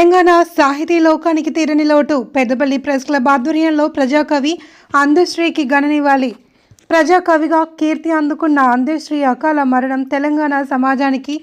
తెలంగాణ సాహితీ లోకానికి తీరని లోటు. పెద్దపల్లి ప్రెస్ క్లబ్ ఆధ్వర్యంలో ప్రజాకవి అందశ్రీకి గణనివ్వాలి ప్రజాకవిగా కీర్తి అందుకున్న అందశ్రీ అకాల మరణం తెలంగాణ సమాజానికి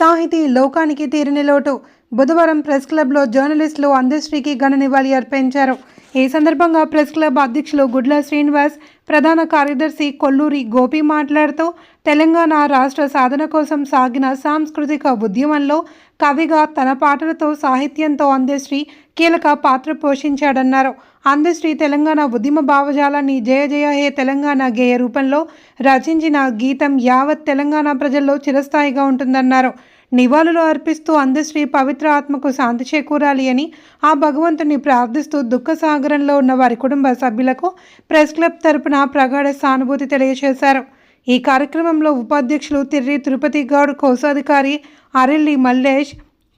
సాహితీ లోకానికి తీరని లోటు. బుధవారం ప్రెస్ క్లబ్లో జర్నలిస్టులు అందశ్రీకి గణనివ్వాలి అర్పించారు. ఈ సందర్భంగా ప్రెస్ క్లబ్ అధ్యక్షులు గుడ్ల శ్రీనివాస్ ప్రధాన కార్యదర్శి కొల్లూరి గోపి మాట్లాడుతూ తెలంగాణ రాష్ట్ర సాధన కోసం సాగిన సాంస్కృతిక ఉద్యమంలో కవిగా తన పాటలతో సాహిత్యంతో అందశ్రీ కీలక పాత్ర పోషించాడన్నారు. అందశ్రీ తెలంగాణ ఉద్యమ భావజాలాన్ని జయ జయ హే తెలంగాణ గేయ రూపంలో రచించిన గీతం యావత్ తెలంగాణ ప్రజల్లో చిరస్థాయిగా ఉంటుందన్నారు. నివాళులు అర్పిస్తూ అందశ్రీ పవిత్ర ఆత్మకు శాంతి చేకూరాలి అని ఆ భగవంతుని ప్రార్థిస్తూ దుఃఖ సాగరంలో ఉన్న వారి కుటుంబ సభ్యులకు ప్రెస్ క్లబ్ తరపున ప్రగాఢ సానుభూతి తెలియజేశారు. ఈ కార్యక్రమంలో ఉపాధ్యక్షులు తిర్రి తిరుపతి గౌడ్ కోశాధికారి అరెల్లి మల్లేష్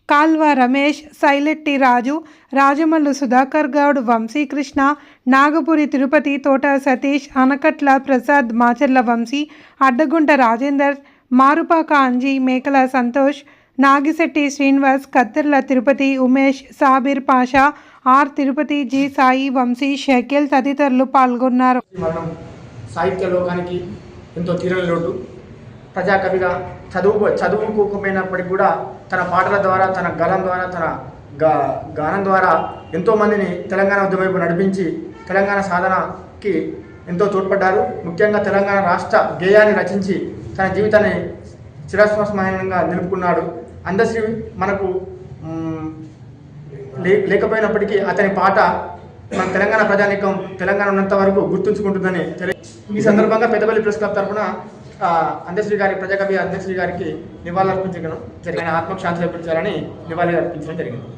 కాల్వ రమేష్ సైలెట్టి రాజు రాజమల్లు సుధాకర్ గౌడ్ వంశీకృష్ణ నాగపురి తిరుపతి తోట సతీష్ అనకట్ల ప్రసాద్ మాచర్ల వంశీ అడ్డగుంట రాజేందర్ మారుపాక అంజీ మేకల సంతోష్ నాగిశెట్టి శ్రీనివాస్ కత్తెర్ల తిరుపతి ఉమేష్ సాబిర్ పాషా ఆర్ తిరుపతి జి సాయి వంశీ షకిల్ తదితరులు పాల్గొన్నారు. సాహిత్య లోకానికి ఎంతో తీరని లోటు ప్రజాకవిగా చదువు చదువుకోకపోయినప్పటికీ కూడా తన పాటల ద్వారా తన గలం ద్వారా తన గా గానం ద్వారా ఎంతోమందిని తెలంగాణ ఉద్యమవైపు నడిపించి తెలంగాణ సాధనకి ఎంతో తోడ్పడ్డారు. ముఖ్యంగా తెలంగాణ రాష్ట్ర గేయాన్ని రచించి తన జీవితాన్ని చిరస్మరణీయంగా నిలుపుకున్నాడు. అందశ్రీ మనకు లేకపోయినప్పటికీ అతని పాట మన తెలంగాణ ప్రజానీకం తెలంగాణ ఉన్నంత వరకు గుర్తుంచుకుంటుందని ఈ సందర్భంగా పెద్దపల్లి ప్రెస్ క్లబ్ తరఫున అందశ్రీ గారి ప్రజాకవి అందశ్రీ గారికి నివాళులు అర్పించడం జరిగిన ఆయన ఆత్మకు శాంతి చేకూర్చాలని నివాళులు అర్పించడం జరిగింది.